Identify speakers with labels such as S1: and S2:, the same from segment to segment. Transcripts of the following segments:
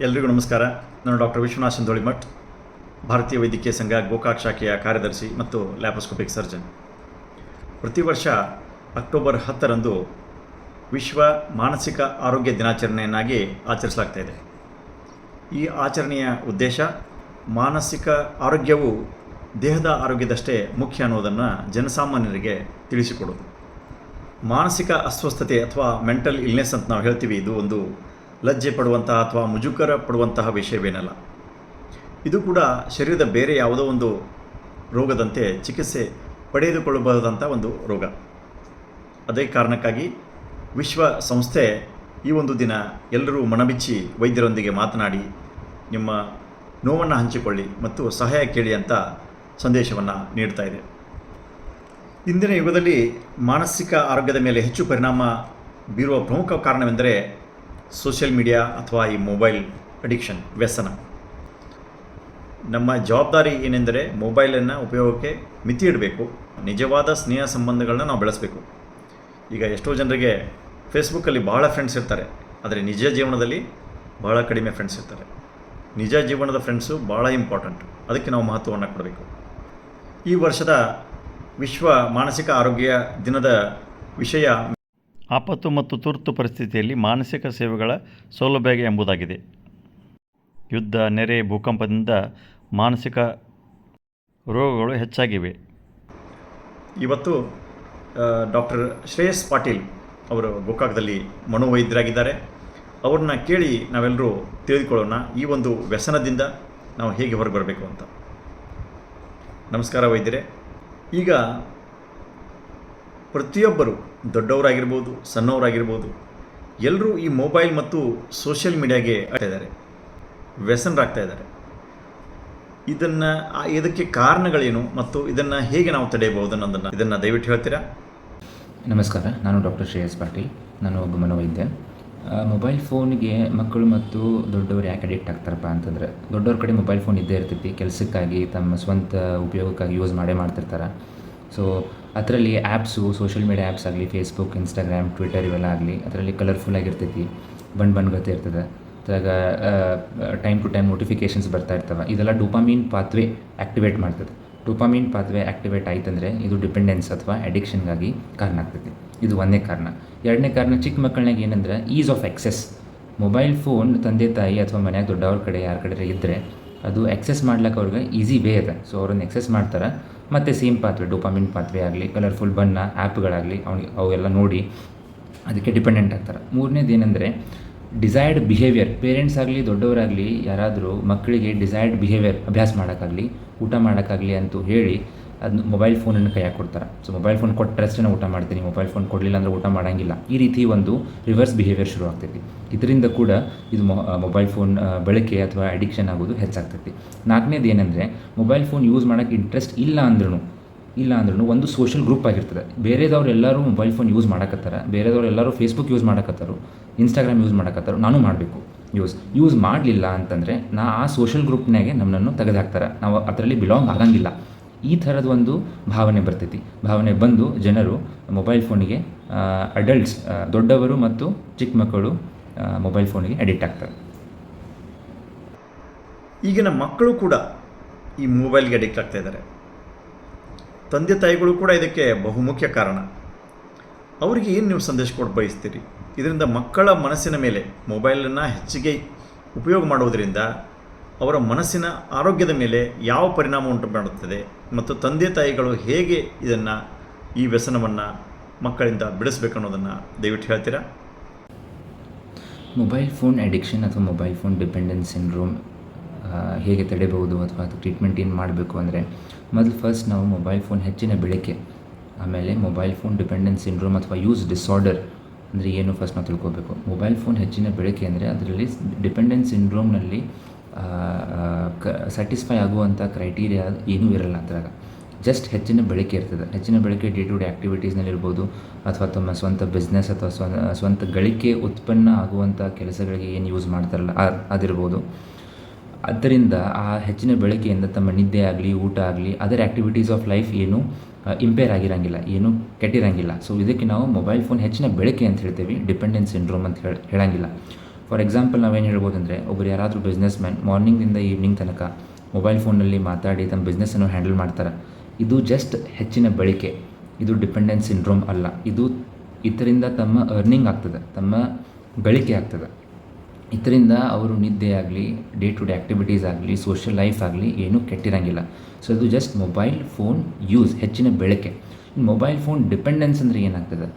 S1: ಎಲ್ರಿಗೂ ನಮಸ್ಕಾರ. ನಾನು ಡಾಕ್ಟರ್ ವಿಶ್ವನಾಥ್ ಸಂದೋಳಿಮಠ್ ಭಾರತೀಯ ವೈದ್ಯಕೀಯ ಸಂಘ ಗೋಕಾಕ್ ಶಾಖೆಯ ಕಾರ್ಯದರ್ಶಿ ಮತ್ತು ಲ್ಯಾಪ್ರೋಸ್ಕೋಪಿಕ್ ಸರ್ಜನ್. ಪ್ರತಿ ವರ್ಷ ಅಕ್ಟೋಬರ್ ಹತ್ತರಂದು ವಿಶ್ವ ಮಾನಸಿಕ ಆರೋಗ್ಯ ದಿನಾಚರಣೆಯನ್ನಾಗಿ ಆಚರಿಸಲಾಗ್ತಾ ಇದೆ. ಈ ಆಚರಣೆಯ ಉದ್ದೇಶ ಮಾನಸಿಕ ಆರೋಗ್ಯವು ದೇಹದ ಆರೋಗ್ಯದಷ್ಟೇ ಮುಖ್ಯ ಅನ್ನೋದನ್ನು ಜನಸಾಮಾನ್ಯರಿಗೆ ತಿಳಿಸಿಕೊಡೋದು ಮಾನಸಿಕ ಅಸ್ವಸ್ಥತೆ ಅಥವಾ ಮೆಂಟಲ್ ಇಲ್ನೆಸ್ ಅಂತ ನಾವು ಹೇಳ್ತೀವಿ, ಇದು ಒಂದು ಲಜ್ಜೆ ಪಡುವಂತಹ ಅಥವಾ ಮುಜುಗರ ಪಡುವಂತಹ ವಿಷಯವೇನಲ್ಲ. ಇದು ಕೂಡ ಶರೀರದ ಬೇರೆ ಯಾವುದೋ ಒಂದು ರೋಗದಂತೆ ಚಿಕಿತ್ಸೆ ಪಡೆದುಕೊಳ್ಳಬಹುದಂಥ ಒಂದು ರೋಗ. ಅದೇ ಕಾರಣಕ್ಕಾಗಿ ವಿಶ್ವ ಸಂಸ್ಥೆ ಈ ಒಂದು ದಿನ ಎಲ್ಲರೂ ಮನಬಿಚ್ಚಿ ವೈದ್ಯರೊಂದಿಗೆ ಮಾತನಾಡಿ ನಿಮ್ಮ ನೋವನ್ನು ಹಂಚಿಕೊಳ್ಳಿ ಮತ್ತು ಸಹಾಯ ಕೇಳಿ ಅಂತ ಸಂದೇಶವನ್ನು ನೀಡ್ತಾ ಇದೆ. ಇಂದಿನ ಯುಗದಲ್ಲಿ ಮಾನಸಿಕ ಆರೋಗ್ಯದ ಮೇಲೆ ಹೆಚ್ಚು ಪರಿಣಾಮ ಬೀರುವ ಪ್ರಮುಖ ಕಾರಣವೆಂದರೆ ಸೋಷಿಯಲ್ ಮೀಡಿಯಾ ಅಥವಾ ಈ ಮೊಬೈಲ್ ಅಡಿಕ್ಷನ್ ವ್ಯಸನ. ನಮ್ಮ ಜವಾಬ್ದಾರಿ ಏನೆಂದರೆ ಮೊಬೈಲನ್ನು ಉಪಯೋಗಕ್ಕೆ ಮಿತಿ ಇಡಬೇಕು, ನಿಜವಾದ ಸ್ನೇಹ ಸಂಬಂಧಗಳನ್ನ ನಾವು ಬೆಳೆಸಬೇಕು. ಈಗ ಎಷ್ಟೋ ಜನರಿಗೆ ಫೇಸ್ಬುಕ್ಕಲ್ಲಿ ಬಹಳ ಫ್ರೆಂಡ್ಸ್ ಇರ್ತಾರೆ, ಆದರೆ ನಿಜ ಜೀವನದಲ್ಲಿ ಬಹಳ ಕಡಿಮೆ ಫ್ರೆಂಡ್ಸ್ ಇರ್ತಾರೆ. ನಿಜ ಜೀವನದ ಫ್ರೆಂಡ್ಸು ಭಾಳ ಇಂಪಾರ್ಟೆಂಟ್ ಅದಕ್ಕೆ ನಾವು ಮಹತ್ವವನ್ನು ಕೊಡಬೇಕು. ಈ ವರ್ಷದ ವಿಶ್ವ ಮಾನಸಿಕ ಆರೋಗ್ಯ ದಿನದ ವಿಷಯ ಆಪತ್ತು ಮತ್ತು ತುರ್ತು ಪರಿಸ್ಥಿತಿಯಲ್ಲಿ ಮಾನಸಿಕ ಸೇವೆಗಳ ಸೌಲಭ್ಯ ಎಂಬುದಾಗಿದೆ. ಯುದ್ಧ, ನೆರೆ, ಭೂಕಂಪದಿಂದ ಮಾನಸಿಕ ರೋಗಗಳು ಹೆಚ್ಚಾಗಿವೆ. ಇವತ್ತು ಡಾಕ್ಟರ್ ಶ್ರೇಯಸ್ ಪಾಟೀಲ್ ಅವರು ಗೋಕಾಕದಲ್ಲಿ ಮನೋವೈದ್ಯರಾಗಿದ್ದಾರೆ. ಅವ್ರನ್ನ ಕೇಳಿ ನಾವೆಲ್ಲರೂ ತಿಳಿದುಕೊಳ್ಳೋಣ ಈ ಒಂದು ವ್ಯಸನದಿಂದ ನಾವು ಹೇಗೆ ಹೊರಗೆ ಬರಬೇಕು ಅಂತ. ನಮಸ್ಕಾರ ವೈದ್ಯರೇ. ಈಗ ಪ್ರತಿಯೊಬ್ಬರು ದೊಡ್ಡವರಾಗಿರ್ಬೋದು, ಸಣ್ಣವರಾಗಿರ್ಬೋದು ಎಲ್ಲರೂ ಈ ಮೊಬೈಲ್ ಮತ್ತು ಸೋಷಿಯಲ್ ಮೀಡಿಯಾಗೆ ಇದ್ದಾರೆ, ವ್ಯಸನರಾಗ್ತಾ ಇದ್ದಾರೆ. ಇದನ್ನು ಇದಕ್ಕೆ ಕಾರಣಗಳೇನು ಮತ್ತು ಇದನ್ನು ಹೇಗೆ ನಾವು ತಡೆಯಬಹುದು ಅನ್ನೋದನ್ನು ಇದನ್ನು ದಯವಿಟ್ಟು ಹೇಳ್ತೀರಾ?
S2: ನಮಸ್ಕಾರ, ನಾನು ಡಾಕ್ಟರ್ ಶ್ರೇಯಸ್ ಪಾಟೀಲ್, ನಾನು ಒಬ್ಬ ಮನೋವೈದ್ಯ ಮೊಬೈಲ್ ಫೋನ್ಗೆ ಮಕ್ಕಳು ಮತ್ತು ದೊಡ್ಡವರು ಯಾಕೆ ಅಡಿಕ್ಟ್ ಆಗ್ತಾರಪ್ಪ ಅಂತಂದ್ರೆ, ದೊಡ್ಡವ್ರ ಕಡೆ ಮೊಬೈಲ್ ಫೋನ್ ಇದ್ದೇ ಇರ್ತೈತಿ, ಕೆಲಸಕ್ಕಾಗಿ ತಮ್ಮ ಸ್ವಂತ ಉಪಯೋಗಕ್ಕಾಗಿ ಯೂಸ್ ಮಾಡೇ ಮಾಡ್ತಿರ್ತಾರೆ. ಸೊ ಅದರಲ್ಲಿ ಆ್ಯಪ್ಸು ಸೋಷಿಯಲ್ ಮೀಡಿಯಾ ಆ್ಯಪ್ಸ್ ಆಗಲಿ ಫೇಸ್ಬುಕ್ ಇನ್ಸ್ಟಾಗ್ರಾಮ್ ಟ್ವಿಟರ್ ಇವೆಲ್ಲ ಆಗಲಿ, ಅದರಲ್ಲಿ ಕಲರ್ಫುಲ್ ಆಗಿರ್ತೈತಿ, ಬಣ್ಣ ಬಣ್ಣಗತೆ ಇರ್ತದೆ. ಅದ್ರಾಗ ಟೈಮ್ ಟು ಟೈಮ್ ನೋಟಿಫಿಕೇಷನ್ಸ್ ಬರ್ತಾ ಇರ್ತವೆ. ಇದೆಲ್ಲ ಡೋಪಾಮೀನ್ ಪಾತ್ವೆ ಆ್ಯಕ್ಟಿವೇಟ್ ಮಾಡ್ತದೆ. ಡೋಪಾಮೀನ್ ಪಾತ್ವೆ ಆ್ಯಕ್ಟಿವೇಟ್ ಆಯ್ತಂದರೆ ಇದು ಡಿಪೆಂಡೆನ್ಸ್ ಅಥವಾ ಅಡಿಕ್ಷನ್ಗಾಗಿ ಕಾರಣ ಆಗ್ತೈತಿ. ಇದು ಒಂದನೇ ಕಾರಣ. ಎರಡನೇ ಕಾರಣ ಚಿಕ್ಕ ಮಕ್ಕಳನ್ನಾಗ ಏನಂದ್ರೆ ease of access mobile phone ತಂದೆ ತಾಯಿ ಅಥವಾ ಮನ್ಯಾಗ ದೊಡ್ಡವ್ರ ಕಡೆ, ಯಾರ ಕಡೆ ಇದ್ದರೆ ಅದು ಎಕ್ಸೆಸ್ ಮಾಡ್ಲಿಕ್ಕೆ ಅವ್ರಿಗೆ ಈಸಿ ವೇ ಇದೆ. ಸೊ ಅವ್ರನ್ನ ಎಕ್ಸೆಸ್ ಮಾಡ್ತಾರೆ. ಮತ್ತು ಸೇಮ್ ಪಾತ್ವೆ ಡೋಪಾಮಿನ್ ಪಾತ್ವೆ ಆಗಲಿ ಕಲರ್ಫುಲ್ ಬಣ್ಣ ಆ್ಯಪ್ಗಳಾಗಲಿ ಅವ್ನಿಗೆ ಅವೆಲ್ಲ ನೋಡಿ ಅದಕ್ಕೆ ಡಿಪೆಂಡೆಂಟ್ ಆಗ್ತಾರೆ. ಮೂರನೇದು ಏನಂದರೆ ಡಿಸೈರ್ಡ್ ಬಿಹೇವಿಯರ್ ಪೇರೆಂಟ್ಸ್ ಆಗಲಿ, ದೊಡ್ಡವರಾಗಲಿ, ಯಾರಾದರೂ ಮಕ್ಕಳಿಗೆ ಡಿಸೈರ್ಡ್ ಬಿಹೇವಿಯರ್ ಅಭ್ಯಾಸ ಮಾಡೋಕ್ಕಾಗಲಿ, ಊಟ ಮಾಡೋಕ್ಕಾಗಲಿ ಅಂತೂ ಹೇಳಿ ಅದನ್ನ ಮೊಬೈಲ್ ಫೋನನ್ನು ಕೈಯಾಗಿ ಕೊಡ್ತಾರೆ. ಸೊ ಮೊಬೈಲ್ ಫೋನ್ ಕೊಟ್ಟರಷ್ಟೇ ಊಟ ಮಾಡ್ತೀನಿ. ಮೊಬೈಲ್ ಫೋನ್ ಕೊಡಲಿಲ್ಲ ಅಂದರೆ ಊಟ ಮಾಡೋಂಗಿಲ್ಲ. ಈ ರೀತಿ ಒಂದು ರಿವರ್ಸ್ ಬಿಹೇವಿಯರ್ ಶುರು ಆಗ್ತೈತಿ. ಇದರಿಂದ ಕೂಡ ಇದು ಮೊಬೈಲ್ ಫೋನ್ ಬಳಕೆ ಅಥವಾ ಅಡಿಕ್ಷನ್ ಆಗೋದು ಹೆಚ್ಚಾಗ್ತೈತಿ. ನಾಲ್ಕನೇದು ಏನಂದರೆ ಮೊಬೈಲ್ ಫೋನ್ ಯೂಸ್ ಮಾಡೋಕ್ಕೆ ಇಂಟ್ರೆಸ್ಟ್ ಇಲ್ಲ ಅಂದ್ರೂ ಇಲ್ಲ ಅಂದ್ರೂ ಒಂದು ಸೋಷಿಯಲ್ ಗ್ರೂಪ್ ಆಗಿರ್ತದೆ. ಬೇರೆದವ್ರು ಎಲ್ಲರೂ ಮೊಬೈಲ್ ಫೋನ್ ಯೂಸ್ ಮಾಡಕತ್ತಾರ. ಬೇರೆದವ್ರು ಎಲ್ಲರೂ ಫೇಸ್ಬುಕ್ ಯೂಸ್ ಮಾಡಕತ್ತಾರು. ಇನ್ಸ್ಟಾಗ್ರಾಮ್ ಯೂಸ್ ಮಾಡಕತ್ತಾರು. ನಾನು ಮಾಡಬೇಕು. ಯೂಸ್ ಯೂಸ್ ಮಾಡಲಿಲ್ಲ ಅಂತಂದರೆ ನಾ ಆ ಸೋಷಿಯಲ್ ಗ್ರೂಪ್ನಾಗೆ ನಮ್ಮನ್ನು ತೆಗೆದಾಕ್ತಾರೆ ನಾವು ಅದರಲ್ಲಿ ಬಿಲಾಂಗ್ ಆಗಂಗಿಲ್ಲ. ಈ ಥರದ ಒಂದು ಭಾವನೆ ಬರ್ತೈತಿ. ಭಾವನೆ ಬಂದು ಜನರು ಮೊಬೈಲ್ ಫೋನಿಗೆ ಅಡಲ್ಟ್ಸ್ ದೊಡ್ಡವರು ಮತ್ತು ಚಿಕ್ಕ ಮಕ್ಕಳು ಮೊಬೈಲ್ ಫೋನಿಗೆ ಅಡಿಕ್ಟ್ ಆಗ್ತಾರೆ.
S1: ಈಗಿನ ಮಕ್ಕಳು ಕೂಡ ಈ ಮೊಬೈಲ್ಗೆ ಅಡಿಕ್ಟ್ ಆಗ್ತಾ ಇದ್ದಾರೆ. ತಂದೆ ತಾಯಿಗಳು ಕೂಡ ಇದಕ್ಕೆ ಬಹುಮುಖ್ಯ ಕಾರಣ. ಅವರಿಗೆ ಏನು ನೀವು ಸಂದೇಶ ಕೊಟ್ಟು ಬಯಸ್ತೀರಿ? ಇದರಿಂದ ಮಕ್ಕಳ ಮನಸ್ಸಿನ ಮೇಲೆ ಮೊಬೈಲನ್ನು ಹೆಚ್ಚಿಗೆ ಉಪಯೋಗ ಮಾಡುವುದರಿಂದ ಅವರ ಮನಸ್ಸಿನ ಆರೋಗ್ಯದ ಮೇಲೆ ಯಾವ ಪರಿಣಾಮ ಉಂಟು ಮಾಡುತ್ತದೆ? ಮತ್ತು ತಂದೆ ತಾಯಿಗಳು ಹೇಗೆ ಇದನ್ನು ಈ ವ್ಯಸನವನ್ನು ಮಕ್ಕಳಿಂದ ಬಿಡಿಸ್ಬೇಕು ಅನ್ನೋದನ್ನು ದಯವಿಟ್ಟು ಹೇಳ್ತೀರಾ?
S2: ಮೊಬೈಲ್ ಫೋನ್ ಅಡಿಕ್ಷನ್ ಅಥವಾ ಮೊಬೈಲ್ ಫೋನ್ ಡಿಪೆಂಡೆನ್ಸ್ ಸಿಂಡ್ರೋಮ್ ಹೇಗೆ ತಡೆಯಬಹುದು ಅಥವಾ ಅದು ಟ್ರೀಟ್ಮೆಂಟ್ ಏನು ಮಾಡಬೇಕು ಅಂದರೆ, ಮೊದಲು ಫಸ್ಟ್ ನಾವು ಮೊಬೈಲ್ ಫೋನ್ ಹೆಚ್ಚಿನ ಬೆಳಕೆ, ಆಮೇಲೆ ಮೊಬೈಲ್ ಫೋನ್ ಡಿಪೆಂಡೆನ್ಸ್ ಸಿಂಡ್ರೋಮ್ ಅಥವಾ ಯೂಸ್ ಡಿಸಾರ್ಡರ್ ಅಂದರೆ ಏನು ಫಸ್ಟ್ ನಾವು ತಿಳ್ಕೊಬೇಕು. ಮೊಬೈಲ್ ಫೋನ್ ಹೆಚ್ಚಿನ ಬೆಳಕೆ ಅಂದರೆ ಅದರಲ್ಲಿ ಡಿಪೆಂಡೆನ್ಸ್ ಸಿಂಡ್ರೋಮ್ನಲ್ಲಿ ಕ ಸ್ಯಾಟಿಸ್ಫೈ ಆಗುವಂಥ ಕ್ರೈಟೀರಿಯಾ ಏನೂ ಇರಲ್ಲ ಅದ್ರಾಗ. ಜಸ್ಟ್ ಹೆಚ್ಚಿನ ಬಳಕೆ ಇರ್ತದೆ. ಹೆಚ್ಚಿನ ಬಳಕೆ ಡೇ ಟು ಡೇ ಆ್ಯಕ್ಟಿವಿಟೀಸ್ನಲ್ಲಿರ್ಬೋದು ಅಥವಾ ತಮ್ಮ ಸ್ವಂತ ಬಿಸ್ನೆಸ್ ಅಥವಾ ಸ್ವ ಸ್ವಂತ ಗಳಿಕೆ ಉತ್ಪನ್ನ ಆಗುವಂಥ ಕೆಲಸಗಳಿಗೆ ಏನು ಯೂಸ್ ಮಾಡ್ತಾರಲ್ಲ ಅದಿರ್ಬೋದು. ಅದರಿಂದ ಆ ಹೆಚ್ಚಿನ ಬಳಕೆಯಿಂದ ತಮ್ಮ ನಿದ್ದೆ ಆಗಲಿ, ಊಟ ಆಗಲಿ ಅದರ್ ಆ್ಯಕ್ಟಿವಿಟೀಸ್ ಆಫ್ ಲೈಫ್ ಏನು ಇಂಪೇರ್ ಆಗಿರಂಗಿಲ್ಲ, ಏನು ಕೆಟ್ಟಿರಂಗಿಲ್ಲ. ಸೊ ಇದಕ್ಕೆ ನಾವು ಮೊಬೈಲ್ ಫೋನ್ ಹೆಚ್ಚಿನ ಬಳಕೆ ಅಂತ ಹೇಳ್ತೀವಿ ಡಿಪೆಂಡೆನ್ಸ್ ಸಿಂಡ್ರೋಮ್ ಅಂತ ಹೇಳಿ, ಹೇಳಂಗಿಲ್ಲ. ಫಾರ್ ಎಕ್ಸಾಂಪಲ್ ನಾವೇನು ಹೇಳ್ಬೋದು ಅಂದರೆ ಒಬ್ಬರು ಯಾರಾದರೂ ಬಿಸ್ನೆಸ್ ಮ್ಯಾನ್ ಮಾರ್ನಿಂಗಿಂದ ಈವ್ನಿಂಗ್ ತನಕ ಮೊಬೈಲ್ ಫೋನಲ್ಲಿ ಮಾತಾಡಿ ತಮ್ಮ ಬಿಸ್ನೆಸ್ಸನ್ನು ಹ್ಯಾಂಡಲ್ ಮಾಡ್ತಾರೆ. ಇದು ಜಸ್ಟ್ ಹೆಚ್ಚಿನ ಬಳಕೆ ಇದು ಡಿಪೆಂಡೆನ್ಸ್ ಸಿಂಡ್ರೋಮ್ ಅಲ್ಲ. ಇದು ಇದರಿಂದ ತಮ್ಮ ಅರ್ನಿಂಗ್ ಆಗ್ತದೆ. ತಮ್ಮ ಗಳಿಕೆ ಆಗ್ತದೆ. ಇದರಿಂದ ಅವರು ನಿದ್ದೆ ಆಗಲಿ ಡೇ ಟು ಡೇ ಆ್ಯಕ್ಟಿವಿಟೀಸ್ ಆಗಲಿ ಸೋಷಿಯಲ್ ಲೈಫ್ ಆಗಲಿ ಏನೂ ಕೆಟ್ಟಿರಂಗಿಲ್ಲ. ಸೊ ಅದು ಜಸ್ಟ್ ಮೊಬೈಲ್ ಫೋನ್ ಯೂಸ್ ಹೆಚ್ಚಿನ ಬೆಳಕೆ ಮೊಬೈಲ್ ಫೋನ್ ಡಿಪೆಂಡೆನ್ಸ್ ಅಂದರೆ ಏನಾಗ್ತದೆ?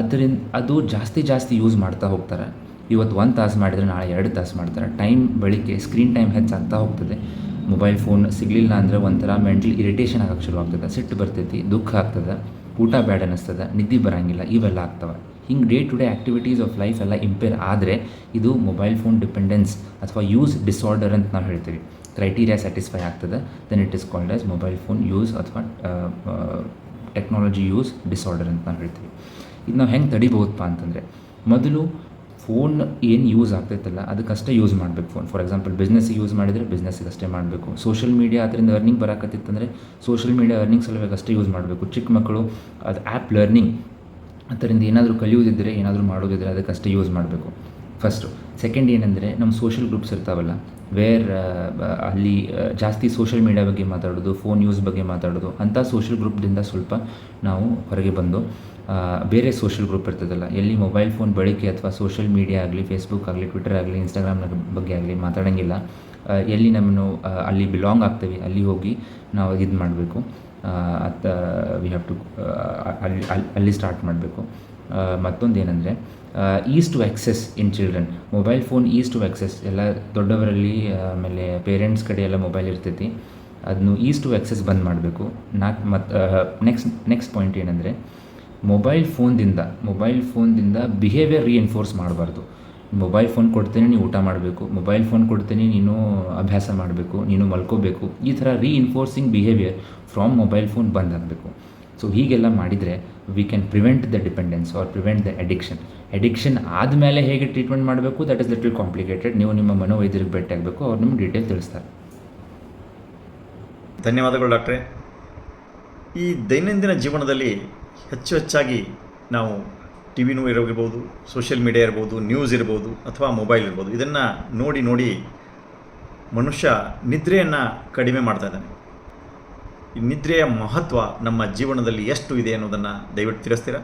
S2: ಅದರಿಂದ, ಅದು ಜಾಸ್ತಿ ಜಾಸ್ತಿ ಯೂಸ್ ಮಾಡ್ತಾ ಹೋಗ್ತಾರೆ. ಇವತ್ತು ಒಂದು ತಾಸು ಮಾಡಿದರೆ ನಾಳೆ ಎರಡು ತಾಸು ಮಾಡ್ತಾರೆ. ಟೈಮ್ ಬಳಿಕೆ ಸ್ಕ್ರೀನ್ ಟೈಮ್ ಹೆಚ್ಚಾಗ್ತಾ ಹೋಗ್ತದೆ. ಮೊಬೈಲ್ ಫೋನ್ ಸಿಗಲಿಲ್ಲ ಅಂದರೆ ಒಂಥರ ಮೆಂಟಲ್ ಇರಿಟೇಷನ್ ಆಗಕ್ಕೆ ಶುರು ಆಗ್ತದೆ ಸಿಟ್ಟು ಬರ್ತೈತಿ, ದುಃಖ ಆಗ್ತದೆ, ಊಟ ಬ್ಯಾಡ್ ಅನ್ನಿಸ್ತದೆ ನಿದ್ದೆ ಬರೋಂಗಿಲ್ಲ, ಇವೆಲ್ಲ ಆಗ್ತವೆ. ಹಿಂಗೆ day to day activities of life ಎಲ್ಲ ಇಂಪೇರ್ ಆದರೆ ಇದು ಮೊಬೈಲ್ ಫೋನ್ ಡಿಪೆಂಡೆನ್ಸ್ ಅಥವಾ ಯೂಸ್ ಡಿಸಾರ್ಡರ್ ಅಂತ ನಾವು ಹೇಳ್ತೀವಿ. ಕ್ರೈಟೀರಿಯಾ ಸ್ಯಾಟಿಸ್ಫೈ ಆಗ್ತದೆ. Then it is called as mobile phone use ಅಥವಾ ಟೆಕ್ನಾಲಜಿ ಯೂಸ್ ಡಿಸಾರ್ಡರ್ ಅಂತ ನಾವು ಹೇಳ್ತೀವಿ. ಇದು ನಾವು ಹೆಂಗೆ ತಡಿಬೋದಪ್ಪ ಅಂತಂದರೆ, ಮೊದಲು ಫೋನ್ ಏನು ಯೂಸ್ ಆಗ್ತೈತಲ್ಲ, ಅದಕ್ಕಷ್ಟೇ ಯೂಸ್ ಮಾಡಬೇಕು ಫೋನ್ ಫಾರ್ ಎಕ್ಸಾಂಪಲ್ ಬಿಸ್ನೆಸ್ಸಿಗೆ ಯೂಸ್ ಮಾಡಿದರೆ ಬಿಸ್ನೆಸ್ಸಿಗೆ ಅಷ್ಟೇ ಮಾಡಬೇಕು. ಸೋಷಿಯಲ್ ಮೀಡಿಯಾ ಅದರಿಂದ ಅರ್ನಿಂಗ್ ಬರಾಕತ್ತಿತ್ತಂದರೆ ಸೋಷಿಯಲ್ ಮೀಡಿಯಾ ಅರ್ನಿಂಗ್ ಸಲುವಾಗಿ ಅಷ್ಟೇ ಯೂಸ್ ಮಾಡಬೇಕು. ಚಿಕ್ಕ ಮಕ್ಕಳು, ಅದು ಆ್ಯಪ್ ಲರ್ನಿಂಗ್ ಅದರಿಂದ ಏನಾದರೂ ಕಲಿಯೋದಿದ್ದರೆ ಏನಾದರೂ ಮಾಡೋದಿದ್ದರೆ ಅದಕ್ಕಷ್ಟೇ ಯೂಸ್ ಮಾಡಬೇಕು. ಫಸ್ಟು ಸೆಕೆಂಡ್ ಏನಂದರೆ ನಮ್ಮ ಸೋಷಿಯಲ್ ಗ್ರೂಪ್ಸ್ ಇರ್ತಾವಲ್ಲ ವೇರ್ ಅಲ್ಲಿ ಜಾಸ್ತಿ ಸೋಷಿಯಲ್ ಮೀಡಿಯಾ ಬಗ್ಗೆ ಮಾತಾಡೋದು ಫೋನ್ ಯೂಸ್ ಬಗ್ಗೆ ಮಾತಾಡೋದು, ಅಂಥ ಸೋಷಿಯಲ್ ಗ್ರೂಪ್ದಿಂದ ಸ್ವಲ್ಪ ನಾವು ಹೊರಗೆ ಬಂದು ಬೇರೆ ಸೋಷಿಯಲ್ ಗ್ರೂಪ್ ಇರ್ತದಲ್ಲ, ಎಲ್ಲಿ ಮೊಬೈಲ್ ಫೋನ್ ಬಳಕೆ ಅಥವಾ ಸೋಷಿಯಲ್ ಮೀಡಿಯಾ ಆಗಲಿ ಫೇಸ್ಬುಕ್ ಆಗಲಿ ಟ್ವಿಟರ್ ಆಗಲಿ ಇನ್ಸ್ಟಾಗ್ರಾಮ್ನ ಬಗ್ಗೆ ಆಗಲಿ ಮಾತಾಡೋಂಗಿಲ್ಲ. ಎಲ್ಲಿ ನಮ್ಮನ್ನು ಅಲ್ಲಿ ಬಿಲಾಂಗ್ ಆಗ್ತೀವಿ, ಅಲ್ಲಿ ಹೋಗಿ ನಾವು ಇದು ಮಾಡಬೇಕು. ಅತ್ತ ವಿ ಹ್ಯಾವ್ ಟು ಅಲ್ಲಿ ಅಲ್ಲಿ ಸ್ಟಾರ್ಟ್ ಮಾಡಬೇಕು. ಮತ್ತೊಂದು ಏನಂದರೆ ease to access in children mobile phone ease to access ಎಲ್ಲ ದೊಡ್ಡವರಲ್ಲಿ ಆಮೇಲೆ ಪೇರೆಂಟ್ಸ್ ಕಡೆ ಎಲ್ಲ ಮೊಬೈಲ್ ಇರ್ತೈತಿ. ಅದನ್ನು ಈಸ್ ಟು ಆಕ್ಸೆಸ್ ಬಂದ್ ಮಾಡಬೇಕು. ನಾಲ್ಕು ಮತ್ತು ನೆಕ್ಸ್ಟ್ ನೆಕ್ಸ್ಟ್ ಪಾಯಿಂಟ್ ಏನಂದರೆ ಮೊಬೈಲ್ ಫೋನ್ದಿಂದ ಮೊಬೈಲ್ ಫೋನ್ದಿಂದ ಬಿಹೇವಿಯರ್ ರಿಎನ್ಫೋರ್ಸ್ ಮಾಡಬಾರ್ದು. ಮೊಬೈಲ್ ಫೋನ್ ಕೊಡ್ತೇನೆ ನೀನು ಊಟ ಮಾಡಬೇಕು. ಮೊಬೈಲ್ ಫೋನ್ ಕೊಡ್ತೇನೆ, ನೀನು ಅಭ್ಯಾಸ ಮಾಡಬೇಕು. ನೀನು ಮಲ್ಕೋಬೇಕು. ಈ ಥರ reinforcing behaviour from mobile phone ಬಂದ್ ಆಗಬೇಕು ಸೊ ಹೀಗೆಲ್ಲ ಮಾಡಿದರೆ we can prevent the dependence or prevent the addiction addiction ಆದಮೇಲೆ ಹೇಗೆ ಟ್ರೀಟ್ಮೆಂಟ್ ಮಾಡಬೇಕು? ದಟ್ ಇಸ್ ಲಿಟಲ್ ಕಾಂಪ್ಲಿಕೇಟೆಡ್ ನೀವು ನಿಮ್ಮ ಮನೋವೈದ್ಯರಿಗೆ ಭೇಟಿ ಆಗಬೇಕು. ಅವ್ರು ನಿಮ್ಗೆ ಡೀಟೇಲ್ ತಿಳಿಸ್ತಾರೆ.
S1: ಧನ್ಯವಾದಗಳು ಡಾಕ್ಟ್ರೆ. ಈ ದೈನಂದಿನ ಜೀವನದಲ್ಲಿ ಹೆಚ್ಚು ಹೆಚ್ಚಾಗಿ ನಾವು ಟಿ ವಿನೂ ಇರೋಗಿರ್ಬೋದು ಸೋಷಿಯಲ್ ಮೀಡಿಯಾ ಇರ್ಬೋದು ನ್ಯೂಸ್ ಇರ್ಬೋದು ಅಥವಾ ಮೊಬೈಲ್ ಇರ್ಬೋದು ಇದನ್ನು ನೋಡಿ ನೋಡಿ ಮನುಷ್ಯ ನಿದ್ರೆಯನ್ನು ಕಡಿಮೆ ಮಾಡ್ತಾ ಇದ್ದಾನೆ. ಈ ನಿದ್ರೆಯ ಮಹತ್ವ ನಮ್ಮ ಜೀವನದಲ್ಲಿ ಎಷ್ಟು ಇದೆ ಅನ್ನೋದನ್ನು ದಯವಿಟ್ಟು ತಿಳಿಸ್ತೀರಾ?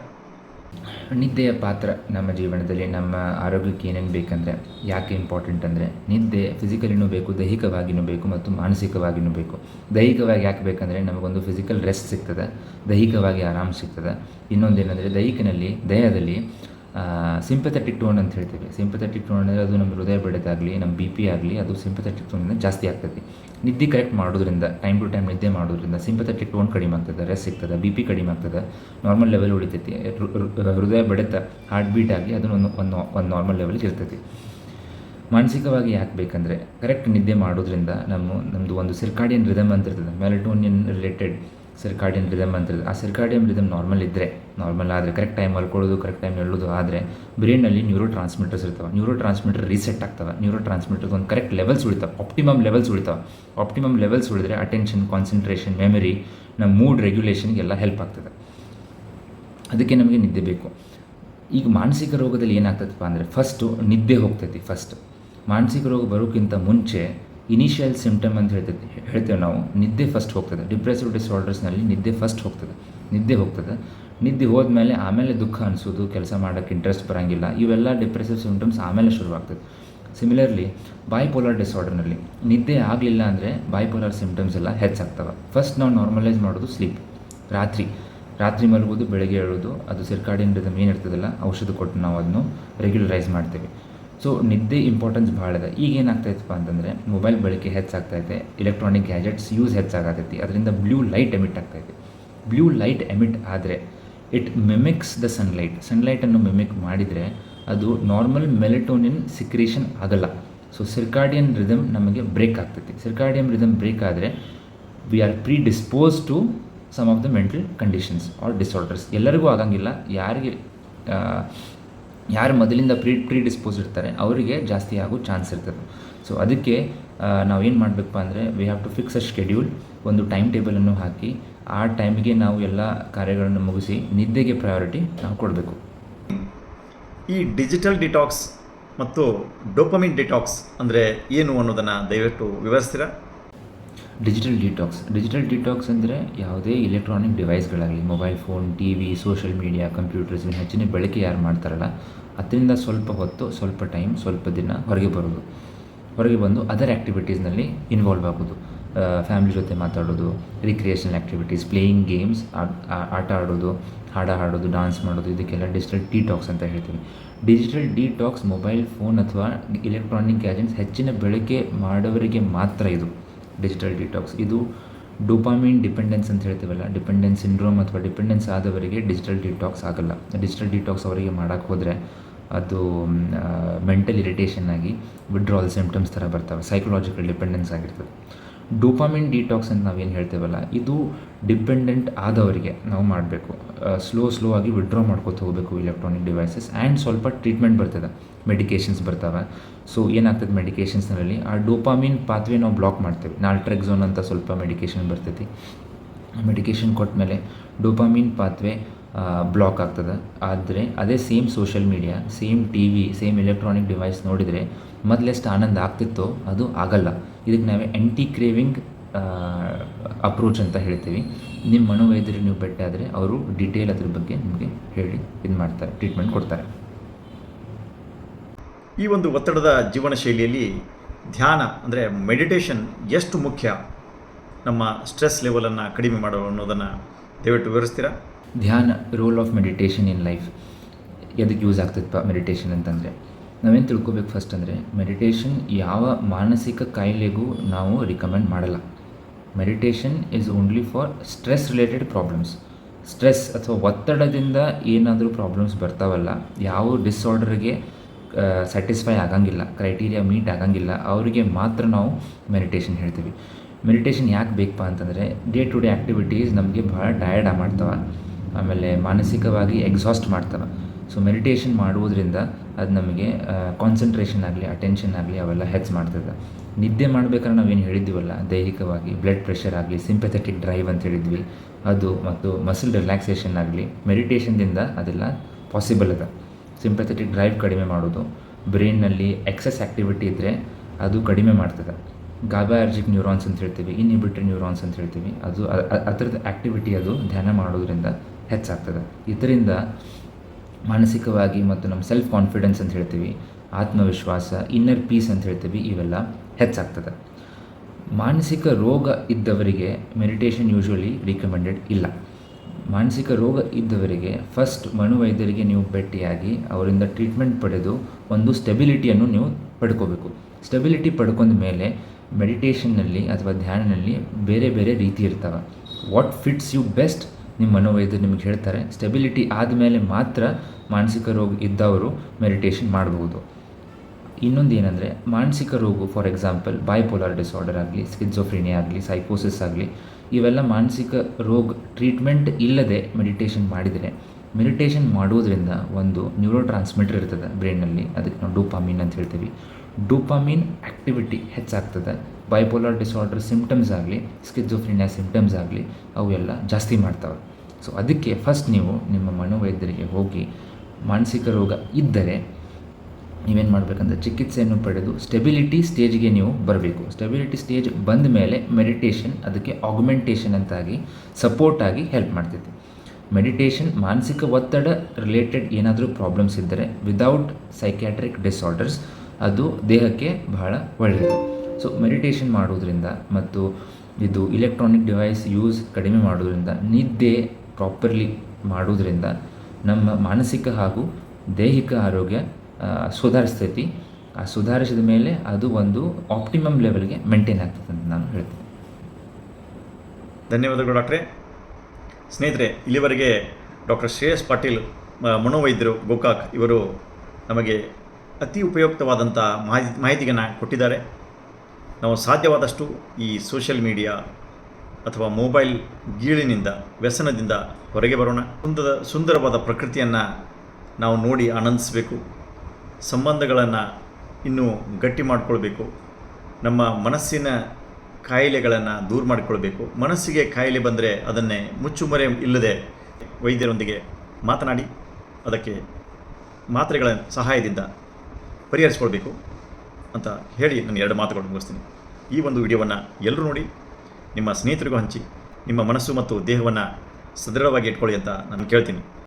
S2: ನಿದ್ದೆಯ ಪಾತ್ರ ನಮ್ಮ ಜೀವನದಲ್ಲಿ, ನಮ್ಮ ಆರೋಗ್ಯಕ್ಕೆ ಏನೇನು ಬೇಕಂದರೆ, ಯಾಕೆ ಇಂಪಾರ್ಟೆಂಟ್ ಅಂದರೆ, ನಿದ್ದೆ ಫಿಸಿಕಲಿನೂ ಬೇಕು ದೈಹಿಕವಾಗಿಯೂ ಬೇಕು ಮತ್ತು ಮಾನಸಿಕವಾಗಿಯೂ ಬೇಕು. ದೈಹಿಕವಾಗಿ ಯಾಕೆ ಬೇಕಂದರೆ, ನಮಗೊಂದು ಫಿಸಿಕಲ್ ರೆಸ್ಟ್ ಸಿಗ್ತದೆ, ದೈಹಿಕವಾಗಿ ಆರಾಮ ಸಿಗ್ತದೆ. ಇನ್ನೊಂದೇನೆಂದರೆ ದೈಹಿಕನಲ್ಲಿ ದೇಹದಲ್ಲಿ ಸಿಂಪಥೆಟಿಕ್ ಟೋನ್ ಅಂತ ಹೇಳ್ತೀವಿ. ಸಿಂಪಥೆಟಿಕ್ ಟೋನ್ ಅಂದರೆ ಅದು ನಮ್ಮ ಹೃದಯ ಬಡಿತ ಆಗಲಿ ನಮ್ಮ ಬಿ ಪಿ ಆಗಲಿ, ಅದು ಸಿಂಪಥೆಟಿಕ್ ಟೋನಿಂದ ಜಾಸ್ತಿ ಆಗ್ತೈತಿ ನಿದ್ದೆ ಕರೆಕ್ಟ್ ಮಾಡೋದ್ರಿಂದ ಟೈಮ್ ಟು ಟೈಮ್ ನಿದ್ದೆ ಮಾಡೋದ್ರಿಂದ ಸಿಂಪಥೆಟಿಕ್ ಟೋನ್ ಕಡಿಮೆ ಆಗ್ತದೆ ರೆಸ್ಟ್ ಸಿಗ್ತದೆ ಬಿ ಪಿ ಕಡಿಮೆ ಆಗ್ತದೆ ನಾರ್ಮಲ್ ಲೆವೆಲ್ ಉಳಿತೈತಿ. ಹೃದಯ ಬಡಿತ ಹಾರ್ಟ್ ಬೀಟ್ ಆಗಲಿ ಅದನ್ನು ಒಂದು ಒಂದು ಒಂದು ನಾರ್ಮಲ್ ಲೆವೆಲ್ಗೆ ಇರ್ತೈತಿ. ಮಾನಸಿಕವಾಗಿ ಯಾಕೆ ಬೇಕಂದರೆ ಕರೆಕ್ಟ್ ನಿದ್ದೆ ಮಾಡೋದ್ರಿಂದ ನಮ್ಮ ನಮ್ಮದು ಒಂದು ಸಿರ್ಕಾಡಿಯನ್ ರಿದಮ್ ಅಂತ ಇರ್ತದೆ ಮೆಲಟೋನಿಯನ್ ರಿಲೇಟೆಡ್ ಸಿರ್ಕಾಡಿಯನ್ ರಿದಮ್ ಅಂತ ಇರ್ತದೆ ಆ ಸಿರ್ಕಾಡಿಯನ್ ರಿದಮ್ ನಾರ್ಮಲ್ ಇದ್ದರೆ ನಾರ್ಮಲ್ ಆದರೆ ಕರೆಕ್ಟ್ ಟೈಮ್ ಮಲ್ಕೊಳ್ಳೋದು ಕರೆಕ್ಟ್ ಟೈಮ್ ಹೇಳೋದು, ಆದರೆ ಬ್ರೈನಲ್ಲಿ ನ್ಯೂರೋ ಟ್ರಾನ್ಸ್ಮಿಟರ್ಸ್ ಇರ್ತವೆ. ನ್ಯೂರೋ ಟ್ರಾನ್ಸ್ಮಿಟರ್ ರೀಸೆಟ್ ಆಗ್ತವೆ. ನ್ಯೂರೋ ಟ್ರಾನ್ಸ್ಮಿಟರ್ಸ್ ಒಂದು ಕರೆಕ್ಟ್ ಲೆವೆಲ್ಸ್ ಉಳಿತಾವೆ. ಆಪ್ಟಿಮಮ್ ಲೆವೆಲ್ಸ್ ಉಳಿತಾವೆ. ಆಪ್ಟಿಮಮ್ ಲೆವೆಲ್ಸ್ ಉಳಿದ್ರೆ ಅಟೆನ್ಷನ್ ಕಾನ್ಸಂಟ್ರೇಷನ್ ಮೆಮರಿ ನಮ್ಮ ಮೂಡ್ ರೆಗ್ಯುಲೇಷನ್ಗೆಲ್ಲ ಹೆಲ್ಪ್ ಆಗ್ತದೆ. ಅದಕ್ಕೆ ನಮಗೆ ನಿದ್ದೆ ಬೇಕು. ಈಗ ಮಾನಸಿಕ ರೋಗದಲ್ಲಿ ಏನಾಗ್ತದಪ್ಪ ಅಂದರೆ ಫಸ್ಟು ನಿದ್ದೆ ಹೋಗ್ತೈತಿ ಫಸ್ಟ್ ಮಾನಸಿಕ ರೋಗ ಬರೋಕ್ಕಿಂತ ಮುಂಚೆ ಇನಿಷಿಯಲ್ ಸಿಂಪ್ಟಮ್ ಅಂತ ಹೇಳ್ತೈತಿ ಹೇಳ್ತೇವೆ ನಾವು. ನಿದ್ದೆ ಫಸ್ಟ್ ಹೋಗ್ತದೆ. ಡಿಪ್ರೆಸಿವ್ ಡಿಸಾರ್ಡರ್ಸ್ನಲ್ಲಿ ನಿದ್ದೆ ಫಸ್ಟ್ ಹೋಗ್ತದೆ. ನಿದ್ದೆ ಹೋಗ್ತದೆ. ನಿದ್ದೆ ಹೋದ್ಮೇಲೆ ಆಮೇಲೆ ದುಃಖ ಅನಿಸೋದು, ಕೆಲಸ ಮಾಡೋಕ್ಕೆ ಇಂಟ್ರೆಸ್ಟ್ ಬರೋಂಗಿಲ್ಲ. ಇವೆಲ್ಲ ಡಿಪ್ರೆಸಿವ್ ಸಿಂಪ್ಟಮ್ಸ್ ಆಮೇಲೆ ಶುರುವಾಗ್ತದೆ. ಸಿಮಿಲರ್ಲಿ ಬೈಪೋಲಾರ್ ಡಿಸಾರ್ಡರ್ನಲ್ಲಿ ನಿದ್ದೆ ಆಗಲಿಲ್ಲ ಅಂದರೆ ಬೈಪೋಲಾರ್ ಸಿಂಪ್ಟಮ್ಸ್ ಎಲ್ಲ ಹೆಚ್ಚಾಗ್ತವೆ. ಫಸ್ಟ್ ನಾವು ನಾರ್ಮಲೈಸ್ ಮಾಡೋದು ಸ್ಲೀಪ್ ರಾತ್ರಿ. ರಾತ್ರಿ ಮಲಗೋದು, ಬೆಳಗ್ಗೆ ಹೇಳೋದು ಅದು ಸಿರ್ಕಾಡಿನ ರಿದಮ್ ಏನಿರ್ತದಲ್ಲ, ಔಷಧ ಕೊಟ್ಟು ನಾವು ಅದನ್ನು ರೆಗ್ಯುಲರೈಸ್ ಮಾಡ್ತೀವಿ. ಸೊ ನಿದ್ದೆ ಇಂಪಾರ್ಟೆನ್ಸ್ ಭಾಳ ಇದೆ. ಈಗ ಏನಾಗ್ತೈತಪ್ಪ ಅಂತಂದರೆ ಮೊಬೈಲ್ ಬಳಕೆ ಹೆಚ್ಚಾಗ್ತೈತೆ ಎಲೆಕ್ಟ್ರಾನಿಕ್ ಗ್ಯಾಜೆಟ್ಸ್ ಯೂಸ್ ಹೆಚ್ಚಾಗತೈತಿ ಅದರಿಂದ ಬ್ಲೂ ಲೈಟ್ ಎಮಿಟ್ ಆಗ್ತೈತೆ ಬ್ಲೂ ಲೈಟ್ ಎಮಿಟ್ ಆದರೆ ಇಟ್ ಮಿಮಿಕ್ಸ್ ದ ಸನ್ಲೈಟ್ ಸನ್ಲೈಟನ್ನು ಮಿಮಿಕ್ ಮಾಡಿದರೆ, ಅದು ನಾರ್ಮಲ್ ಮೆಲೆಟೋನಿನ್ ಸಿಕ್ರೇಷನ್ ಆಗಲ್ಲ. ಸೊ ಸಿರ್ಕಾಡಿಯನ್ ರಿದಮ್ ನಮಗೆ ಬ್ರೇಕ್ ಆಗ್ತೈತಿ. ಸಿರ್ಕಾಡಿಯನ್ ರಿದಮ್ ಬ್ರೇಕ್ ಆದರೆ we are predispose to some of the mental conditions or disorders ಎಲ್ಲರಿಗೂ ಆಗಂಗಿಲ್ಲ. ಯಾರಿಗೆ ಯಾರು ಮೊದಲಿಂದ ಪ್ರೀ ಪ್ರೀ ಡಿಸ್ಪೋಸ್ ಇರ್ತಾರೆ, ಅವರಿಗೆ ಜಾಸ್ತಿ ಆಗೋ ಚಾನ್ಸ್ ಇರ್ತದೆ. ಸೊ ಅದಕ್ಕೆ ನಾವು ಏನು ಮಾಡಬೇಕಪ್ಪ ಅಂದರೆ we have to fix a schedule ಒಂದು ಟೈಮ್ ಟೇಬಲನ್ನು ಹಾಕಿ, ಆ ಟೈಮಿಗೆ ನಾವು ಎಲ್ಲ ಕಾರ್ಯಗಳನ್ನು ಮುಗಿಸಿ, ನಿದ್ದೆಗೆ ಪ್ರಯಾರಿಟಿ ನಾವು ಕೊಡಬೇಕು.
S1: ಈ ಡಿಜಿಟಲ್ ಡಿಟಾಕ್ಸ್ ಮತ್ತು ಡೋಪಮಿನ್ ಡಿಟಾಕ್ಸ್ ಅಂದರೆ ಏನು ಅನ್ನೋದನ್ನು ದಯವಿಟ್ಟು ವಿವರಿಸ್ತೀರಾ?
S2: ಡಿಜಿಟಲ್ ಡಿಟಾಕ್ಸ್ ಡಿಜಿಟಲ್ ಡಿಟಾಕ್ಸ್ ಅಂದರೆ ಯಾವುದೇ electronic ಡಿವೈಸ್ಗಳಾಗಲಿ mobile phone T V social media computers ಹೆಚ್ಚಿನ ಬಳಕೆ ಯಾರು ಮಾಡ್ತಾರಲ್ಲ, ಅದರಿಂದ ಸ್ವಲ್ಪ ಹೊತ್ತು, ಸ್ವಲ್ಪ ಟೈಮ್ ಸ್ವಲ್ಪ ದಿನ ಹೊರಗೆ ಬರೋದು. ಹೊರಗೆ ಬಂದು ಅದರ್ ಆ್ಯಕ್ಟಿವಿಟೀಸ್ನಲ್ಲಿ ಇನ್ವಾಲ್ವ್ ಆಗೋದು. ಫ್ಯಾಮಿಲಿ ಜೊತೆ ಮಾತಾಡೋದು ರಿಕ್ರಿಯೇಷನಲ್ ಆ್ಯಕ್ಟಿವಿಟೀಸ್ ಪ್ಲೇಯಿಂಗ್ ಗೇಮ್ಸ್ ಆಟ ಆಡೋದು, ಹಾಡ ಹಾಡೋದು ಡಾನ್ಸ್ ಮಾಡೋದು, ಇದಕ್ಕೆಲ್ಲ ಡಿಜಿಟಲ್ ಡಿಟಾಕ್ಸ್ ಅಂತ ಹೇಳ್ತೀವಿ. ಡಿಜಿಟಲ್ ಡಿಟಾಕ್ಸ್ ಮೊಬೈಲ್ ಫೋನ್ ಅಥವಾ ಇಲೆಕ್ಟ್ರಾನಿಕ್ ಗ್ಯಾಜೆಟ್ಸ್ ಹೆಚ್ಚಿನ ಬಳಕೆ ಮಾಡೋವರಿಗೆ ಮಾತ್ರ ಇದು. ಡಿಜಿಟಲ್ ಡಿಟಾಕ್ಸ್ ಇದು ಡೋಪಾಮಿನ್ ಡಿಪೆಂಡೆನ್ಸ್ ಅಂತ ಹೇಳ್ತೀವಲ್ಲ ಡಿಪೆಂಡೆನ್ಸ್ ಸಿಂಡ್ರೋಮ್ ಅಥವಾ ಡಿಪೆಂಡೆನ್ಸ್ ಆದವರಿಗೆ ಡಿಜಿಟಲ್ ಡಿಟಾಕ್ಸ್ ಆಗಲ್ಲ. ಡಿಜಿಟಲ್ ಡಿಟಾಕ್ಸ್ ಅವರಿಗೆ ಮಾಡೋಕ್ಕೆ ಹೋದರೆ ಅದು ಮೆಂಟಲ್ ಇರಿಟೇಷನ್ ಆಗಿ ವಿಡ್ರಾಲ್ ಸಿಂಪ್ಟಮ್ಸ್ ಥರ ಬರ್ತವೆ ಸೈಕಲಾಜಿಕಲ್ ಡಿಪೆಂಡೆನ್ಸ್ ಆಗಿರ್ತದೆ. ಡೋಪಾಮಿನ್ ಡಿಟಾಕ್ಸ್ ಅಂತ ನಾವೇನು ಹೇಳ್ತೇವಲ್ಲ, ಇದು ಡಿಪೆಂಡೆಂಟ್ ಆದವರಿಗೆ ನಾವು ಮಾಡಬೇಕು. ಸ್ಲೋ ಸ್ಲೋ ಆಗಿ ವಿಡ್ರಾ ಮಾಡ್ಕೊತ ಹೋಗಬೇಕು ಇಲೆಕ್ಟ್ರಾನಿಕ್ ಡಿವೈಸಸ್ ಆ್ಯಂಡ್ ಸ್ವಲ್ಪ ಟ್ರೀಟ್ಮೆಂಟ್ ಬರ್ತದೆ. ಮೆಡಿಕೇಷನ್ಸ್ ಬರ್ತವೆ. ಸೊ ಏನಾಗ್ತದೆ ಮೆಡಿಕೇಷನ್ಸ್ನಲ್ಲಿ ಆ ಡೋಪಾಮಿನ್ ಪಾತ್ವೆ ನಾವು ಬ್ಲಾಕ್ ಮಾಡ್ತೇವೆ. ನಾಲ್ಟ್ರೆಕ್ಸೋನ್ ಅಂತ ಸ್ವಲ್ಪ ಮೆಡಿಕೇಷನ್ ಬರ್ತೈತಿ. ಮೆಡಿಕೇಷನ್ ಕೊಟ್ಮೇಲೆ ಡೋಪಾಮಿನ್ ಪಾತ್ವೆ ಬ್ಲಾಕ್ ಆಗ್ತದೆ. ಆದರೆ ಅದೇ same social media same T V same electronic device ನೋಡಿದರೆ ಮೊದಲೆಷ್ಟು ಆನಂದ ಆಗ್ತಿತ್ತೋ ಅದು ಆಗಲ್ಲ. ಇದಕ್ಕೆ ನಾವೇ ಆ್ಯಂಟಿ ಕ್ರೇವಿಂಗ್ ಅಪ್ರೋಚ್ ಅಂತ ಹೇಳ್ತೀವಿ. ನಿಮ್ಮ ಮನೋವೈದ್ಯರು ನೀವು ಭೇಟಿ ಆದರೆ ಅವರು ಡಿಟೇಲ್ ಅದ್ರ ಬಗ್ಗೆ ನಿಮಗೆ ಹೇಳಿ ಇದು ಮಾಡ್ತಾರೆ ಟ್ರೀಟ್ಮೆಂಟ್ ಕೊಡ್ತಾರೆ.
S1: ಈ ಒಂದು ಒತ್ತಡದ ಜೀವನ ಶೈಲಿಯಲ್ಲಿ ಧ್ಯಾನ ಅಂದರೆ ಮೆಡಿಟೇಷನ್ ಎಷ್ಟು ಮುಖ್ಯ? ನಮ್ಮ ಸ್ಟ್ರೆಸ್ ಲೆವೆಲನ್ನು ಕಡಿಮೆ ಮಾಡೋ ಅನ್ನೋದನ್ನು ದಯವಿಟ್ಟು ವಿವರಿಸ್ತೀರಾ?
S2: ಧ್ಯಾನ role of meditation in life ಎದಕ್ಕೆ ಯೂಸ್ ಆಗ್ತದಪ್ಪ ಮೆಡಿಟೇಷನ್ ಅಂತಂದರೆ? ನಾವೇನು ತಿಳ್ಕೊಬೇಕು ಫಸ್ಟ್ ಅಂದರೆ ಮೆಡಿಟೇಷನ್ ಯಾವ ಮಾನಸಿಕ ಕಾಯಿಲೆಗೂ ನಾವು ರಿಕಮೆಂಡ್ ಮಾಡಲ್ಲ. Meditation is only for stress related problems stress ಅಥವಾ ಒತ್ತಡದಿಂದ ಏನಾದರೂ ಪ್ರಾಬ್ಲಮ್ಸ್ ಬರ್ತಾವಲ್ಲ, ಯಾವ ಡಿಸಾರ್ಡರ್ಗೆ ಸ್ಯಾಟಿಸ್ಫೈ ಆಗಂಗಿಲ್ಲ ಕ್ರೈಟೀರಿಯಾ ಮೀಟ್ ಆಗಂಗಿಲ್ಲ, ಅವರಿಗೆ ಮಾತ್ರ ನಾವು ಮೆಡಿಟೇಷನ್ ಹೇಳ್ತೀವಿ. ಮೆಡಿಟೇಷನ್ ಯಾಕೆ ಬೇಕಪ್ಪ ಅಂತಂದರೆ ಡೇ ಟು ಡೇ ಆ್ಯಕ್ಟಿವಿಟೀಸ್ ನಮಗೆ ಭಾಳ ಟಯರ್ಡ್ ಮಾಡ್ತವೆ. ಆಮೇಲೆ ಮಾನಸಿಕವಾಗಿ ಎಕ್ಸಾಸ್ಟ್ ಮಾಡ್ತವೆ. ಸೊ ಮೆಡಿಟೇಷನ್ ಮಾಡುವುದರಿಂದ ಅದು ನಮಗೆ ಕಾನ್ಸಂಟ್ರೇಷನ್ ಆಗಲಿ ಅಟೆನ್ಷನ್ ಆಗಲಿ ಅವೆಲ್ಲ ಹೆಚ್ಚು ಮಾಡ್ತದೆ. ನಿದ್ದೆ ಮಾಡ್ಬೇಕಾದ್ರೆ ನಾವೇನು ಹೇಳಿದ್ದೀವಲ್ಲ, ದೈಹಿಕವಾಗಿ ಬ್ಲಡ್ ಪ್ರೆಷರ್ ಆಗಲಿ ಸಿಂಪೆಥೆಟಿಕ್ ಡ್ರೈವ್ ಅಂತ ಹೇಳಿದ್ವಿ. ಅದು ಮತ್ತು ಮಸಲ್ ರಿಲ್ಯಾಕ್ಸೇಷನ್ ಆಗಲಿ ಮೆಡಿಟೇಷನ್ದಿಂದ ಅದೆಲ್ಲ ಪಾಸಿಬಲ್ ಅದ. ಸಿಂಪೆಥೆಟಿಕ್ ಡ್ರೈವ್ ಕಡಿಮೆ ಮಾಡೋದು. ಬ್ರೈನ್ನಲ್ಲಿ ಎಕ್ಸಸ್ ಆ್ಯಕ್ಟಿವಿಟಿ ಇದ್ದರೆ ಅದು ಕಡಿಮೆ ಮಾಡ್ತದೆ. ಗಾಬಾರ್ಜಿಕ್ ನ್ಯೂರಾನ್ಸ್ ಅಂತ ಹೇಳ್ತೀವಿ ಇನ್ಹಿಬಿಟರಿ ನ್ಯೂರಾನ್ಸ್ ಅಂತ ಹೇಳ್ತೀವಿ. ಅದು ಅದರದ್ದು ಆ್ಯಕ್ಟಿವಿಟಿ ಅದು ಧ್ಯಾನ ಮಾಡೋದ್ರಿಂದ ಹೆಚ್ಚಾಗ್ತದೆ ಇದರಿಂದ ಮಾನಸಿಕವಾಗಿ ಮತ್ತು ನಮ್ಮ ಸೆಲ್ಫ್ ಕಾನ್ಫಿಡೆನ್ಸ್ ಅಂತ ಹೇಳ್ತೀವಿ, ಆತ್ಮವಿಶ್ವಾಸ ಇನ್ನರ್ ಪೀಸ್ ಅಂತ ಹೇಳ್ತೀವಿ, ಇವೆಲ್ಲ ಹೆಚ್ಚಾಗ್ತದೆ. ಮಾನಸಿಕ ರೋಗ ಇದ್ದವರಿಗೆ ಮೆಡಿಟೇಷನ್ ಯೂಶ್ವಲಿ ರಿಕಮೆಂಡೆಡ್ ಇಲ್ಲ. ಮಾನಸಿಕ ರೋಗ ಇದ್ದವರಿಗೆ ಫಸ್ಟ್ ಮನೋವೈದ್ಯರಿಗೆ ನೀವು ಭೇಟಿಯಾಗಿ ಅವರಿಂದ ಟ್ರೀಟ್ಮೆಂಟ್ ಪಡೆದು ಒಂದು ಸ್ಟೆಬಿಲಿಟಿಯನ್ನು ನೀವು ಪಡ್ಕೋಬೇಕು. ಸ್ಟೆಬಿಲಿಟಿ ಪಡ್ಕೊಂಡ ಮೇಲೆ ಮೆಡಿಟೇಷನ್ನಲ್ಲಿ ಅಥವಾ ಧ್ಯಾನದಲ್ಲಿ ಬೇರೆ ಬೇರೆ ರೀತಿ ಇರ್ತವೆ. ವಾಟ್ ಫಿಟ್ಸ್ ಯು ಬೆಸ್ಟ್ ನಿಮ್ಮ ಮನೋವೈದ್ಯರು ನಿಮಗೆ ಹೇಳ್ತಾರೆ ಸ್ಟೆಬಿಲಿಟಿ ಆದಮೇಲೆ ಮಾತ್ರ ಮಾನಸಿಕ ರೋಗ ಇದ್ದವರು ಮೆಡಿಟೇಷನ್ ಮಾಡಬಹುದು ಇನ್ನೊಂದು ಏನಂದರೆ, ಮಾನಸಿಕ ರೋಗ ಫಾರ್ ಎಕ್ಸಾಂಪಲ್ ಬೈಪೋಲಾರ್ ಡಿಸಾರ್ಡರ್ ಆಗಲಿ ಸ್ಕಿಜೋಫ್ರಿನಿಯಾ ಆಗಲಿ ಸೈಕೋಸಿಸ್ ಆಗಲಿ, ಇವೆಲ್ಲ ಮಾನಸಿಕ ರೋಗ ಟ್ರೀಟ್ಮೆಂಟ್ ಇಲ್ಲದೆ ಮೆಡಿಟೇಷನ್ ಮಾಡಿದರೆ ಮೆಡಿಟೇಷನ್ ಮಾಡೋದ್ರಿಂದ ಒಂದು ನ್ಯೂರೋ ಟ್ರಾನ್ಸ್ಮಿಟರ್ ಇರ್ತದೆ ಬ್ರೈನಲ್ಲಿ ಅದಕ್ಕೆ ನಾವು ಡೋಪಾಮಿನ್ ಅಂತ ಹೇಳ್ತೀವಿ. ಡೋಪಾಮಿನ್ ಆ್ಯಕ್ಟಿವಿಟಿ ಹೆಚ್ಚಾಗ್ತದೆ. ಬೈಪೋಲಾರ್ ಡಿಸಾರ್ಡರ್ ಸಿಂಪ್ಟಮ್ಸ್ ಆಗಲಿ ಸ್ಕಿಜೋಫ್ರಿನಿಯಾ ಸಿಂಪ್ಟಮ್ಸ್ ಆಗಲಿ ಅವೆಲ್ಲ ಜಾಸ್ತಿ ಮಾಡ್ತಾವೆ. ಸೊ ಅದಕ್ಕೆ ಫಸ್ಟ್ ನೀವು ನಿಮ್ಮ ಮನೋವೈದ್ಯರಿಗೆ ಹೋಗಿ ಮಾನಸಿಕ ರೋಗ ಇದ್ದರೆ ನೀವೇನು ಮಾಡಬೇಕಂದ್ರೆ ಚಿಕಿತ್ಸೆಯನ್ನು ಪಡೆದು ಸ್ಟೆಬಿಲಿಟಿ ಸ್ಟೇಜ್ಗೆ ನೀವು ಬರಬೇಕು. ಸ್ಟೆಬಿಲಿಟಿ ಸ್ಟೇಜ್ ಬಂದ ಮೇಲೆ ಮೆಡಿಟೇಷನ್ ಅದಕ್ಕೆ ಆಗ್ಮೆಂಟೇಷನ್ ಅಂತಾಗಿ ಸಪೋರ್ಟ್ ಆಗಿ ಹೆಲ್ಪ್ ಮಾಡ್ತೈತಿ. ಮೆಡಿಟೇಷನ್ ಮಾನಸಿಕ ಒತ್ತಡ ರಿಲೇಟೆಡ್ ಏನಾದರೂ ಪ್ರಾಬ್ಲಮ್ಸ್ ಇದ್ದರೆ ವಿದೌಟ್ ಸೈಕ್ಯಾಟ್ರಿಕ್ ಡಿಸಾರ್ಡರ್ಸ್ ಅದು ದೇಹಕ್ಕೆ ಬಹಳ ಒಳ್ಳೆಯದು ಸೊ ಮೆಡಿಟೇಷನ್ ಮಾಡೋದ್ರಿಂದ ಮತ್ತು ಇದು ಇಲೆಕ್ಟ್ರಾನಿಕ್ ಡಿವೈಸ್ ಯೂಸ್ ಕಡಿಮೆ ಮಾಡೋದ್ರಿಂದ ನಿದ್ದೆ ಪ್ರಾಪರ್ಲಿ ಮಾಡೋದ್ರಿಂದ ನಮ್ಮ ಮಾನಸಿಕ ಹಾಗೂ ದೈಹಿಕ ಆರೋಗ್ಯ ಸುಧಾರಿಸ್ತೈತಿ. ಆ ಸುಧಾರಿಸಿದ ಮೇಲೆ ಅದು ಒಂದು ಆಪ್ಟಿಮಮ್ ಲೆವೆಲ್ಗೆ ಮೇಂಟೈನ್ ಆಗ್ತದೆ ಅಂತ ನಾನು ಹೇಳ್ತೀನಿ.
S1: ಧನ್ಯವಾದಗಳು ಡಾಕ್ಟ್ರೆ. ಸ್ನೇಹಿತರೆ, ಇಲ್ಲಿವರೆಗೆ ಡಾಕ್ಟರ್ ಶ್ರೇಯಸ್ ಪಾಟೀಲ್ ಮನೋವೈದ್ಯರು, ಗೋಕಾಕ್, ಇವರು ನಮಗೆ ಅತಿ ಉಪಯುಕ್ತವಾದಂಥ ಮಾಹಿತಿ ಮಾಹಿತಿಯನ್ನು ಕೊಟ್ಟಿದ್ದಾರೆ. ನಾವು ಸಾಧ್ಯವಾದಷ್ಟು ಈ ಸೋಷಿಯಲ್ ಮೀಡಿಯಾ ಅಥವಾ ಮೊಬೈಲ್ ಗೀಳಿನಿಂದ, ವ್ಯಸನದಿಂದ ಹೊರಗೆ ಬರೋಣ. ಸುಂದರ ಸುಂದರವಾದ ಪ್ರಕೃತಿಯನ್ನು ನಾವು ನೋಡಿ ಆನಂದಿಸಬೇಕು. ಸಂಬಂಧಗಳನ್ನು ಇನ್ನೂ ಗಟ್ಟಿ ಮಾಡಿಕೊಳ್ಬೇಕು. ನಮ್ಮ ಮನಸ್ಸಿನ ಕಾಯಿಲೆಗಳನ್ನು ದೂರ ಮಾಡಿಕೊಳ್ಬೇಕು. ಮನಸ್ಸಿಗೆ ಕಾಯಿಲೆ ಬಂದರೆ ಅದನ್ನೇ ಮುಚ್ಚುಮರೆ ಇಲ್ಲದೆ ವೈದ್ಯರೊಂದಿಗೆ ಮಾತನಾಡಿ, ಅದಕ್ಕೆ ಮಾತ್ರೆಗಳ ಸಹಾಯದಿಂದ ಪರಿಹರಿಸ್ಕೊಳ್ಬೇಕು ಅಂತ ಹೇಳಿ ನಾನು ಎರಡು ಮಾತುಗಳನ್ನು ಮುಗಿಸ್ತೀನಿ. ಈ ಒಂದು ವಿಡಿಯೋವನ್ನು ಎಲ್ಲರೂ ನೋಡಿ. ನಿಮ್ಮ ಸ್ನೇಹಿತರಿಗೂ ಹಂಚಿ. ನಿಮ್ಮ ಮನಸ್ಸು ಮತ್ತು ದೇಹವನ್ನು ಸದೃಢವಾಗಿ ಇಟ್ಕೊಳ್ಳಿ ಅಂತ ನಾನು ಕೇಳ್ತೀನಿ.